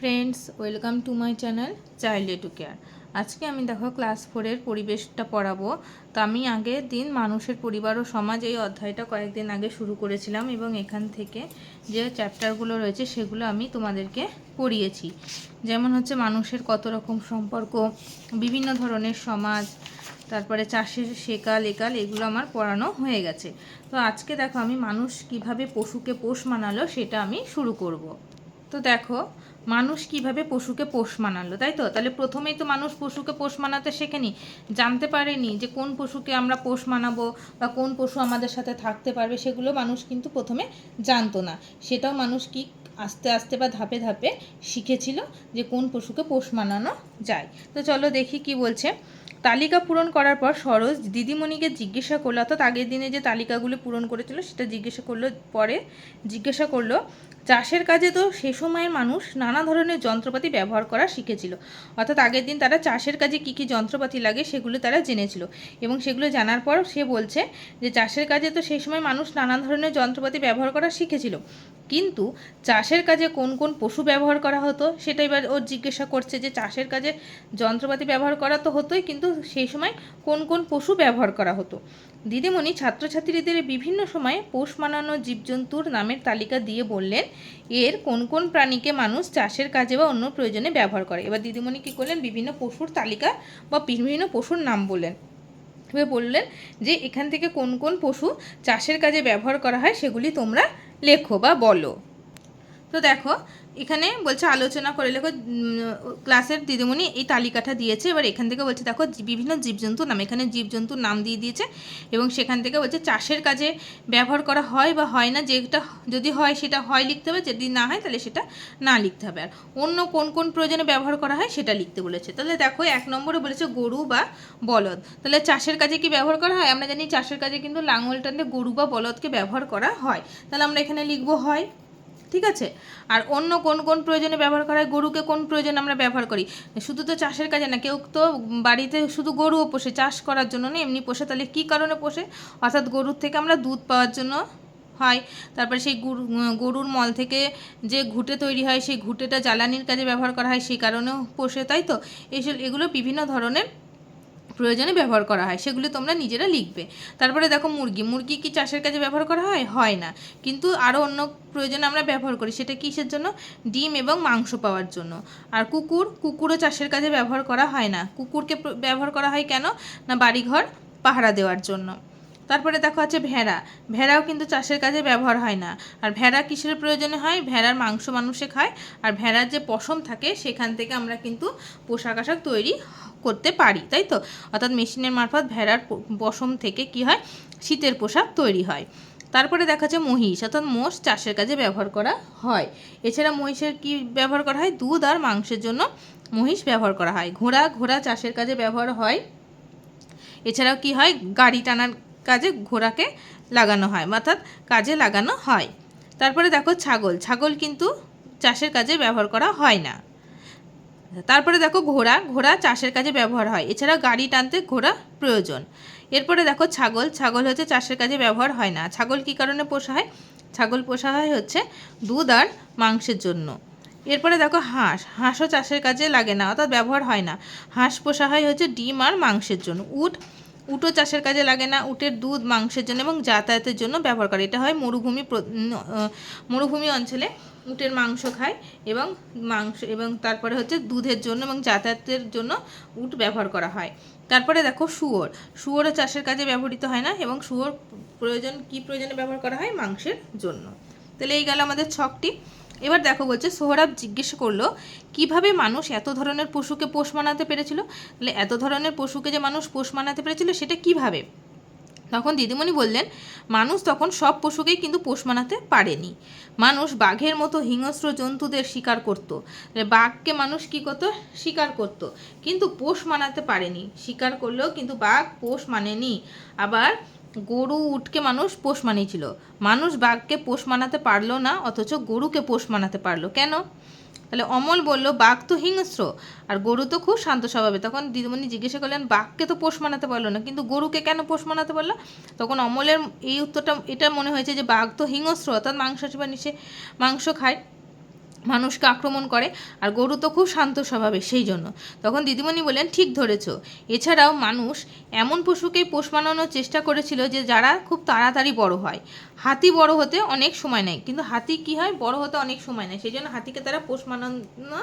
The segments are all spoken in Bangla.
Friends, welcome to my channel child to care. আজকে আমি দেখো ক্লাস ফোরের পরিবেশটা পড়াবো। তো আমি আগের দিন মানুষের পরিবার ও সমাজ এই অধ্যায়টা কয়েকদিন আগে শুরু করেছিলাম এবং এখান থেকে যে চ্যাপ্টারগুলো রয়েছে সেগুলো আমি তোমাদেরকে পড়িয়েছি। যেমন হচ্ছে মানুষের কত রকম সম্পর্ক, বিভিন্ন ধরনের সমাজ, তারপরে চাষের সেকাল একাল এগুলো আমার পড়ানো হয়ে গেছে। তো আজকে দেখো আমি মানুষ কীভাবে পশুকে পোষ মানালো সেটা আমি শুরু করব। তো দেখো, মানুষ কীভাবে পশুকে পোষ মানালো, তাই তো? তাহলে প্রথমেই তো মানুষ পশুকে পোষ মানাতে শেখেনি। জানতে পারেনি যে কোন পশুকে আমরা পোষ মানাবো বা কোন পশু আমাদের সাথে থাকতে পারবে সেগুলো মানুষ কিন্তু প্রথমে জানতো না। সেটাও মানুষ কি আস্তে আস্তে বা ধাপে ধাপে শিখেছিল যে কোন পশুকে পোষ মানানো যায়। তো চলো দেখি কি বলছে। তালিকা পূরণ করার পর সরোজ দিদিমণিকে জিজ্ঞাসা করল, অর্থাৎ আগের দিনে যে তালিকাগুলো পূরণ করেছিল সেটা জিজ্ঞাসা করল, পরে জিজ্ঞাসা করল, চাষের কাজে তো সে সময়ের মানুষ নানা ধরনের যন্ত্রপাতি ব্যবহার করা শিখেছিল। অর্থাৎ আগের দিন তারা চাষের কাজে কী কী যন্ত্রপাতি লাগে সেগুলো তারা জেনেছিল। এবং সেগুলো জানার পর সে বলছে যে, চাষের কাজে তো সেই সময় মানুষ নানা ধরনের যন্ত্রপাতি ব্যবহার করা শিখেছিল। কিন্তু চাষের কাজে কোন কোন পশু ব্যবহার করা হতো, সেটা এবার ওর জিজ্ঞাসা করছে যে চাষের কাজে যন্ত্রপাতি ব্যবহার করা তো হতোই, কিন্তু সেই সময় কোন কোন পশু ব্যবহার করা হতো। দিদিমণি ছাত্রছাত্রীদের বিভিন্ন সময়ে পোষ মানানো জীবজন্তুর নামের তালিকা দিয়ে বললেন, এর কোন কোন প্রাণীকে মানুষ চাষের কাজে বা অন্য প্রয়োজনে ব্যবহার করে? এবার দিদিমণি কী করলেন? বিভিন্ন পশুর তালিকা বা বিভিন্ন পশুর নাম বললেন। বললেন যে এখান থেকে কোন কোন পশু চাষের কাজে ব্যবহার করা হয়, সেগুলি তোমরা লেখো বা বলো। তো দেখো এখানে বলছে, আলোচনা করে লেখো ক্লাসের দিদিমণি এই তালিকাটা দিয়েছে। এবার এখান থেকে বলছে, দেখো বিভিন্ন জীবজন্তুর নাম, এখানে জীবজন্তুর নাম দিয়ে দিয়েছে। এবং সেখান থেকে বলছে, চাষের কাজে ব্যবহার করা হয় বা হয় না, যেটা, যদি হয় সেটা হয় লিখতে হবে, যদি না হয় তাহলে সেটা না লিখতে হবে। আর অন্য কোন কোন প্রয়োজনে ব্যবহার করা হয় সেটা লিখতে বলেছে। তাহলে দেখো, এক নম্বরে বলেছে গরু বা বলদ। তাহলে চাষের কাজে কি ব্যবহার করা হয়? আমরা জানি চাষের কাজে কিন্তু লাঙল টানলে গরু বা বলদকে ব্যবহার করা হয়। তাহলে আমরা এখানে লিখব হয়। ঠিক আছে? আর অন্য কোন কোন প্রয়োজনে ব্যবহার করা হয়? গরুকে কোন প্রয়োজনে আমরা ব্যবহার করি? শুধু তো চাষের কাজে না, কেউ তো বাড়িতে শুধু গরুও পোষে। চাষ করার জন্য না, এমনি পোষে। তাহলে কী কারণে পোষে? অর্থাৎ গরুর থেকে আমরা দুধ পাওয়ার জন্য হয়। তারপরে সেই গরু, গরুর মল থেকে যে ঘুঁটে তৈরি হয়, সেই ঘুঁটেটা জ্বালানির কাজে ব্যবহার করা হয়, সেই কারণেও পোষে, তাই তো? এইসব এগুলো বিভিন্ন ধরনের প্রয়োজনে ব্যবহার করা হয়, সেগুলো তোমরা নিজেরা লিখবে। তারপরে দেখো মুরগি মুরগি কি চাষের কাজে ব্যবহার করা হয়? হয় না। কিন্তু আরও অন্য প্রয়োজনে আমরা ব্যবহার করি, সেটা কিসের জন্য? ডিম এবং মাংস পাওয়ার জন্য। আর কুকুর, কুকুরও চাষের কাজে ব্যবহার করা হয় না। কুকুরকে ব্যবহার করা হয় কেন? না বাড়িঘর পাহারা দেওয়ার জন্য। তারপরে দেখো আছে ভেড়া। ভেড়াও কিন্তু চাষের কাজে ব্যবহার হয় না। আর ভেড়া কিসের প্রয়োজনে হয়? ভেড়ার মাংস মানুষে খায়। আর ভেড়ার যে পশম থাকে, সেখান থেকে আমরা কিন্তু পোশাক আশাক তৈরি করতে পারি, তাই তো? অর্থাৎ মেশিনের মারফত ভেড়ার পশম থেকে কি হয়? শীতের পোশাক তৈরি হয়। তারপরে দেখা যাচ্ছে মহিষ, অর্থাৎ মোষ চাষের কাজে ব্যবহার করা হয়। এছাড়া মহিষের কি ব্যবহার করা হয়? দুধ আর মাংসের জন্য মহিষ ব্যবহার করা হয়। ঘোড়া ঘোড়া চাষের কাজে ব্যবহার হয়। এছাড়াও কি হয়? গাড়ি টানার কাজে ঘোড়াকে লাগানো হয়, অর্থাৎ কাজে লাগানো হয়। তারপরে দেখো ছাগল ছাগল কিন্তু চাষের কাজে ব্যবহার করা হয় না। তারপরে দেখো ঘোড়া ঘোড়া চাষের কাজে ব্যবহার হয় এছাড়া গাড়ি টানতে ঘোড়া প্রয়োজন। এরপরে দেখো ছাগল ছাগল হচ্ছে চাষের কাজে ব্যবহার হয় না। ছাগল কী কারণে পোষা হয় ছাগল পোষা হয় হচ্ছে দুধ আর মাংসের জন্য। এরপরে দেখো হাঁস, হাঁসও চাষের কাজে লাগে না, অর্থাৎ ব্যবহার হয় না। হাঁস পোষা হয় হচ্ছে ডিম আর মাংসের জন্য। উট উটও চাষের কাজে লাগে না, উটের দুধ মাংসের জন্য এবং যাতায়াতের জন্য ব্যবহার করে এটা হয় মরুভূমি মরুভূমি অঞ্চলে উটের মাংস খায় এবং মাংস এবং তারপরে হচ্ছে দুধের জন্য এবং যাতায়াতের জন্য উট ব্যবহার করা হয়। তারপরে দেখো শুয়োর। শুয়োরও চাষের কাজে ব্যবহৃত হয় না এবং শুয়োর প্রয়োজন, কি প্রয়োজনে ব্যবহার করা হয়? মাংসের জন্য। তাহলে এই গেল আমাদের ছকটি। এবার দেখো বলছে, সোহরাব জিজ্ঞেস করল, কীভাবে মানুষ এত ধরনের পশুকে পোষ মানাতে পেরেছিল? তাহলে এত ধরনের পশুকে যে মানুষ পোষ মানাতে পেরেছিল, সেটা কীভাবে? তখন দিদিমণি বললেন, মানুষ তখন সব পশুকেই কিন্তু পোষ মানাতে পারেনি। মানুষ বাঘের মতো হিংস্র জন্তুদের শিকার করত। বাঘকে মানুষ কি করতো? শিকার করত। কিন্তু পোষ মানাতে পারেনি। শিকার করলেও কিন্তু বাঘ পোষ মানেনি। আবার গরু উটকে মানুষ পোষ মানিয়েছিল। মানুষ বাঘকে পোষ মানাতে পারল না, অথচ গরুকে পোষ মানাতে পারল। কেন? তাহলে অমল বলল, বাঘ তো হিংস্র, আর গরু তো খুব শান্ত স্বভাবে। তখন দিদিমণি জিজ্ঞাসা করলেন, বাঘকে তো পোষ মানাতে পারল না, কিন্তু গরুকে কেন পোষ মানাতে পারল? তখন অমলের এই উত্তরটা, এটা মনে হয়েছে যে বাঘ তো হিংস্র, অর্থাৎ মাংস নিষে মাংস খায়। মানুষকে আক্রমণ করে আর গরু তো খুব শান্ত স্বভাবের সেই জন্য। তখন দিদিমণি বললেন, ঠিক ধরেছ। এছাড়াও মানুষ এমন পশুকেই পোষ মানানোর চেষ্টা করেছিল যে যারা খুব তাড়াতাড়ি বড় হয়। হাতি বড় হতে অনেক সময় নেয়, কিন্তু হাতি কি হয়? বড় হতে অনেক সময় নেয়। সেই জন্য হাতিকে তারা পোষ মানানো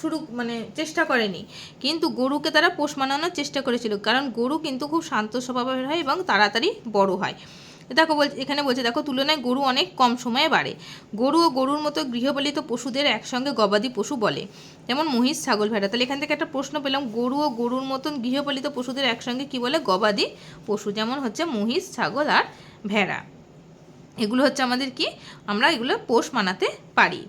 শুরু মানে চেষ্টা করেনি। কিন্তু গরুকে তারা পোষ মানানোর চেষ্টা করেছিল, কারণ গরু কিন্তু খুব শান্ত স্বভাবের হয় এবং তাড়াতাড়ি বড় হয়। দেখো বল, এখানে বলছে, দেখো, তুলনায় গরু অনেক কম সময়ে বাড়ে। গরু ও গরুর মতো গৃহপালিত পশুদের একসঙ্গে গবাদি পশু বলে। যেমন মহিষ, ছাগল, ভেড়া। তাহলে এখান থেকে একটা প্রশ্ন পেলাম, গরু ও গরুর মতন গৃহপালিত পশুদের একসঙ্গে কি বলে? গবাদি পশু। যেমন হচ্ছে মহিষ, ছাগল আর ভেড়া। এগুলো হচ্ছে আমাদের কি? আমরা এগুলো পোষ মানাতে পারি।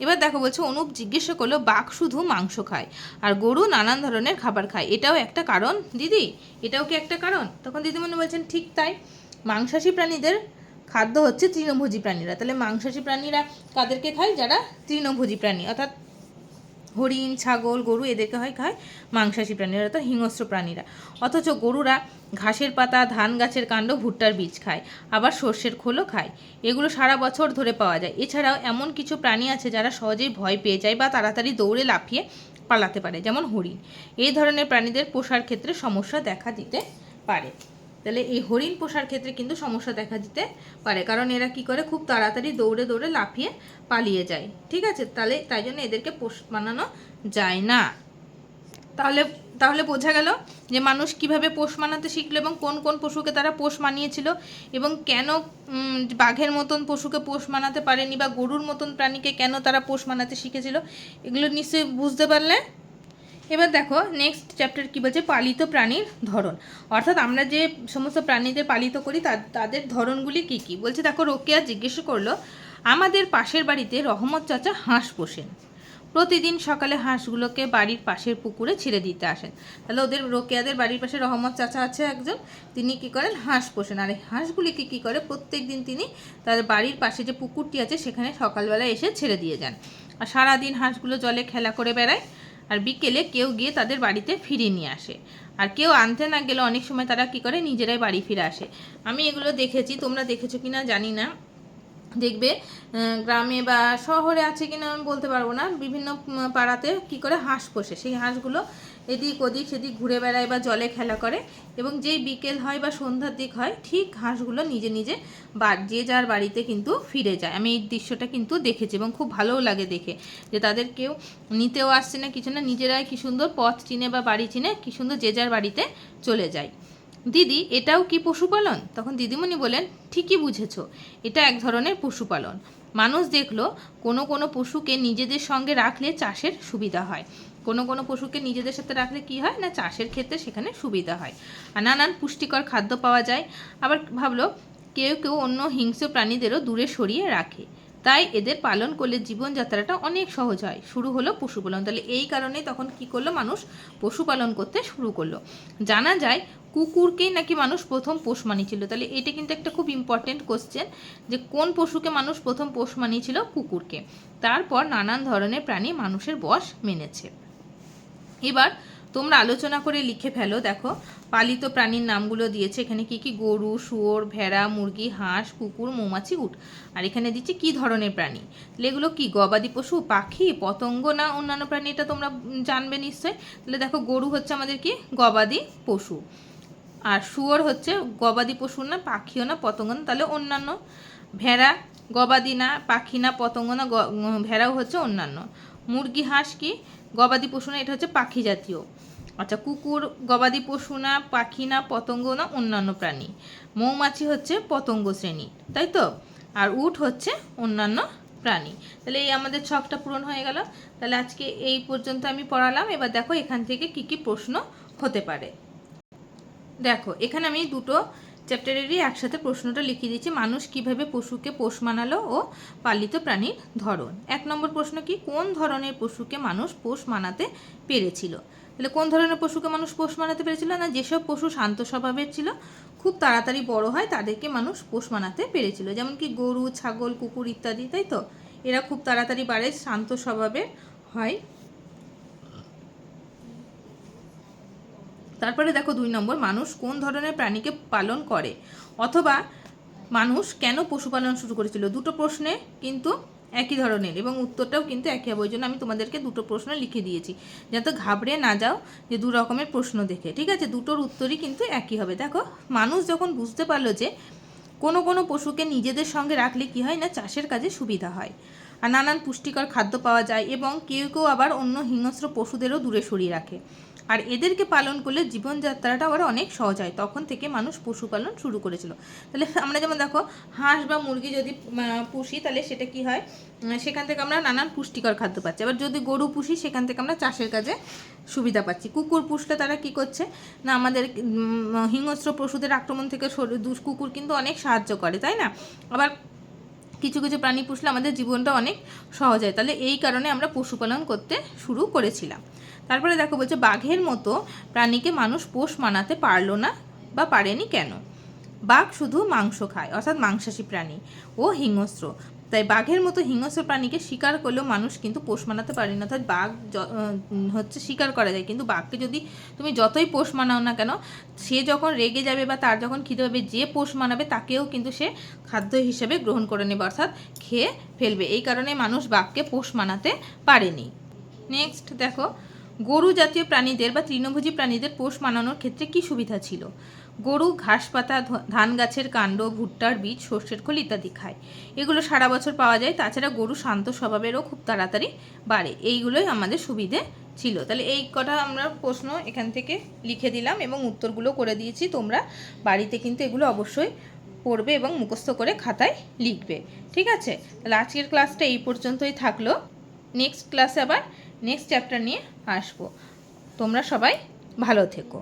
এবার দেখো বলছে, অনুপ জিজ্ঞাসা করল, বাঘ শুধু মাংস খায় আর গরু নানান ধরনের খাবার খায়, এটাও একটা কারণ? দিদি, এটাও কি একটা কারণ? তখন দিদিমণি বলছেন, ঠিক তাই। মাংসাশী প্রাণীদের খাদ্য হচ্ছে তৃণভোজী প্রাণীরা। তাহলে মাংসাশী প্রাণীরা কাদেরকে খায়? যারা তৃণভোজী প্রাণী। অর্থাৎ হরিণ, ছাগল, গরু এদেরকে হয়, খায় মাংসাশী প্রাণীরা, অর্থাৎ হিংস্র প্রাণীরা। অথচ গরুরা ঘাসের পাতা, ধান গাছের কাণ্ড, ভুট্টার বীজ খায়, আবার সর্ষের খোলও খায়। এগুলো সারা বছর ধরে পাওয়া যায়। এছাড়াও এমন কিছু প্রাণী আছে যারা সহজেই ভয় পেয়ে যায় বা তাড়াতাড়ি দৌড়ে লাফিয়ে পালাতে পারে, যেমন হরিণ। এই ধরনের প্রাণীদের পোষার ক্ষেত্রে সমস্যা দেখা দিতে পারে। তাহলে এই হরিণ পোষার ক্ষেত্রে কিন্তু সমস্যা দেখা দিতে পারে। কারণ এরা কি করে? খুব তাড়াতাড়ি দৌড়ে দৌড়ে লাফিয়ে পালিয়ে যায়। ঠিক আছে? তাহলে তাই জন্য এদেরকে পোষ বানানো যায় না। তাহলে তাহলে বোঝা গেল যে মানুষ কীভাবে পোষ মানাতে শিখলো এবং কোন কোন পশুকে তারা পোষ মানিয়েছিল এবং কেন বাঘের মতন পশুকে পোষ মানাতে পারেনি বা গরুর মতন প্রাণীকে কেন তারা পোষ মানাতে শিখেছিল? এগুলো নিশ্চয়ই বুঝতে পারলে? এবার দেখো নেক্সট চ্যাপ্টার কি বলছে? পালিত প্রাণীর ধরন। অর্থাৎ আমরা যে সমস্ত প্রাণীদের পালিত করি তাদের ধরনগুলি কি কি? বলছে দেখো, রোকেয়া জিজ্ঞেস করল, আমাদের পাশের বাড়িতে রহমত চাচা হাঁস পোষেন। প্রতিদিন সকালে হাঁসগুলোকে বাড়ির পাশের পুকুরে ছেড়ে দিতে আসেন। তাহলে ওদের রোকেয়াদের বাড়ির পাশে রহমত চাচা আছে একজন, তিনি কি করেন? হাঁস পোষেন। আর এই হাঁসগুলিকে কী করে? প্রত্যেক দিন তিনি তাদের বাড়ির পাশে যে পুকুরটি আছে, সেখানে সকালবেলা এসে ছেড়ে দিয়ে যান। আর সারাদিন হাঁসগুলো জলে খেলা করে বেড়ায়। আর বিকেলে কেউ গিয়ে তাদের বাড়িতে ফিরিয়ে নিয়ে আসে। আর কেউ আনতে না গেলে অনেক সময় তারা কি করে? নিজেরাই বাড়ি ফিরে আসে। আমি এগুলো দেখেছি, তোমরা দেখেছ কিনা জানি না। দেখবে গ্রামে বা শহরে আছে কিনা আমি বলতে পারব না। বিভিন্ন পাড়াতে কি করে হাঁস পোষে। সেই হাঁসগুলো এদিক ওদিক সেদিক ঘুরে বেড়ায় বা জলে খেলা করে এবং যেই বিকেল হয় বা সন্ধ্যার দিক হয়, ঠিক হাঁসগুলো নিজে নিজে বা যে যার বাড়িতে কিন্তু ফিরে যায়। আমি এই দৃশ্যটা কিন্তু দেখেছি এবং খুব ভালোও লাগে দেখে যে তাদের কেউ নিতেও আসছে না, কিছু না, নিজেরাই কি সুন্দর পথ চিনে বা বাড়ি চিনে কী সুন্দর যে যার বাড়িতে চলে যায়। দিদি, এটাও কি পশুপালন? তখন দিদিমণি বলেন ঠিকই বুঝেছ, এটা এক ধরনের পশুপালন। মানুষ দেখল, কোনো কোনো পশুকে নিজেদের সঙ্গে রাখলে চাষের সুবিধা হয়। কোনো কোনো পশুকে নিজেদের সাথে রাখলে কি হয় না চাষের ক্ষেত্রে সেখানে সুবিধা হয়। আর নানান পুষ্টিকর খাদ্য পাওয়া যায়। আবার ভাবলো, কেউ কেউ অন্য হিংস্র প্রাণীদেরও দূরে সরিয়ে রাখে। তাই এদের পালন করলে জীবনযাত্রাটা অনেক সহজ হয়। শুরু হলো পশুপালন। তাহলে এই কারণেই তখন কি করল মানুষ পশুপালন করতে শুরু করল। জানা যায়, কুকুরকেই নাকি মানুষ প্রথম পোষ মানিয়েছিল। তাহলে এটা কিন্তু একটা খুব ইম্পর্টেন্ট কোশ্চেন যে কোন পশুকে মানুষ প্রথম পোষ মানিয়েছিল? কুকুরকে। তারপর নানান ধরনের প্রাণী মানুষের বশ মেনেছে। এবার তোমরা আলোচনা করে লিখে ফেলো, দেখো। পালিত প্রাণীর নামগুলো দিয়েছে। এখানে কি কি? গরু, শুয়োর, ভেড়া, মুরগি, হাঁস, কুকুর, মৌমাছি, উট। আর এখানে দিচ্ছে কি ধরনের প্রাণী? এগুলো কি? গবাদি পশু, পাখি, পতঙ্গ না অন্যান্য প্রাণী? এটা তোমরা জানবে নিশ্চয়। তাহলে দেখো, গরু হচ্ছে আমাদের কি? গবাদি পশু। আর শুয়োর হচ্ছে গবাদি পশু না, পাখিও না, পতঙ্গ না, তাহলে অন্যান্য। ভেড়া গবাদি না, পাখি না, পতঙ্গ না ভেড়াও হচ্ছে অন্যান্য। মুরগি, হাঁস কি? গবাদি পশু না, এটা হচ্ছে পাখি জাতীয়। আচ্ছা কুকুর, গবাদি পশু না, পাখি না, পতঙ্গ না, অন্যান্য প্রাণী। মৌমাছি হচ্ছে পতঙ্গ শ্রেণি, তাই তো? আর উট হচ্ছে অন্যান্য প্রাণী। তাহলে এই আমাদের ছকটা পূরণ হয়ে গেল। তাহলে আজকে এই পর্যন্ত আমি পড়ালাম। এবার দেখো এখান থেকে কি কি প্রশ্ন হতে পারে। দেখো, এখানে আমি দুটো চ্যাপ্টারেরই একসাথে প্রশ্নটা লিখে দিচ্ছি। মানুষ কীভাবে পশুকে পোষ মানালো ও পালিত প্রাণীর ধরন? এক নম্বর প্রশ্ন কি? কোন ধরনের পশুকে মানুষ পোষ মানাতে পেরেছিল? তাহলে কোন ধরনের পশুকে মানুষ পোষ মানাতে পেরেছিল? না, যেসব পশু শান্ত স্বভাবের ছিল, খুব তাড়াতাড়ি বড় হয় তাদেরকে মানুষ পোষ মানাতে পেরেছিল। যেমন কি গরু, ছাগল, কুকুর ইত্যাদি, তাই তো? এরা খুব তাড়াতাড়ি বাড়ে, শান্ত স্বভাবের হয়। তারপরে দেখো দুই নম্বর, মানুষ কোন ধরনের প্রাণীকে পালন করে? অথবা মানুষ কেন পশুপালন শুরু করেছিল? দুটো প্রশ্নে কিন্তু একই ধরনের এবং উত্তরটাও কিন্তু একই হবে। ওই জন্য আমি তোমাদেরকে দুটো প্রশ্ন লিখে দিয়েছি। যাতে ঘাবড়ে না যাও যে দু রকমের প্রশ্ন দেখে। ঠিক আছে? দুটোর উত্তরই কিন্তু একই হবে। দেখো, মানুষ যখন বুঝতে পারল যে কোনো কোনো পশুকে নিজেদের সঙ্গে রাখলে কি হয় না, চাষের কাজে সুবিধা হয়। আর নানান পুষ্টিকর খাদ্য পাওয়া যায় এবং কেউ কেউ আবার অন্য হিংস্র পশুদেরও দূরে সরিয়ে রাখে। আর এদেরকে পালন করলে জীবনযাত্রাটা আবার অনেক সহজ হয়। তখন থেকে মানুষ পশুপালন শুরু করেছিল। তাহলে আমরা যেমন দেখো, হাঁস বা মুরগি যদি পুষি, তাহলে সেটা কি হয়? সেখান থেকে আমরা নানান পুষ্টিকর খাদ্য পাচ্ছি। আবার যদি গরু পুষি, সেখান থেকে আমরা চাষের কাজে সুবিধা পাচ্ছি। কুকুর পুষলে তারা কি করছে? না, আমাদের হিংস্র পশুদের আক্রমণ থেকে কুকুর কিন্তু অনেক সাহায্য করে, তাই না? আবার কিছু কিছু প্রাণী পুষলে আমাদের জীবনটা অনেক সহজ হয়। তাহলে এই কারণে আমরা পশুপালন করতে শুরু করেছিলাম। তারপরে দেখো বলছে, বাঘের মতো প্রাণীকে মানুষ পোষ মানাতে পারল না বা পারেনি কেন? বাঘ শুধু মাংস খায়, অর্থাৎ মাংসাশী প্রাণী ও হিংস্র। তাই বাঘের মতো হিংস্র প্রাণীকে শিকার করলেও মানুষ কিন্তু পোষ মানাতে পারে না। অর্থাৎ বাঘ হচ্ছে শিকার করা যায়। কিন্তু বাঘকে যদি তুমি যতই পোষ মানাও না কেন, সে যখন রেগে যাবে বা তার যখন খিদে হবে যে পোষ মানাবে তাকেও কিন্তু সে খাদ্য হিসেবে গ্রহণ করে নেবে, অর্থাৎ খেয়ে ফেলবে। এই কারণে মানুষ বাঘকে পোষ মানাতে পারেনি। নেক্সট দেখো, গরু জাতীয় প্রাণীদের বা তৃণভোজী প্রাণীদের পোষ মানানোর ক্ষেত্রে কি সুবিধা ছিল? গরু, ঘাস পাতা ধান গাছের কাণ্ড, ভুট্টার বীজ, সর্ষের খোল ইত্যাদি খায়। এগুলো সারা বছর পাওয়া যায়। তাছাড়া গরু শান্ত স্বভাবেরও খুব তাড়াতাড়ি বাড়ে। এইগুলোই আমাদের সুবিধে ছিল। তাহলে এই কটা আমরা প্রশ্ন এখান থেকে লিখে দিলাম এবং উত্তরগুলো করে দিয়েছি। তোমরা বাড়িতে কিন্তু এগুলো অবশ্যই পড়বে এবং মুখস্থ করে খাতায় লিখবে। ঠিক আছে? তাহলে আজকের ক্লাসটা এই পর্যন্তই থাকল। নেক্সট ক্লাসে আবার নেক্সট চ্যাপ্টার নিয়ে আসব। তোমরা সবাই ভালো থেকো।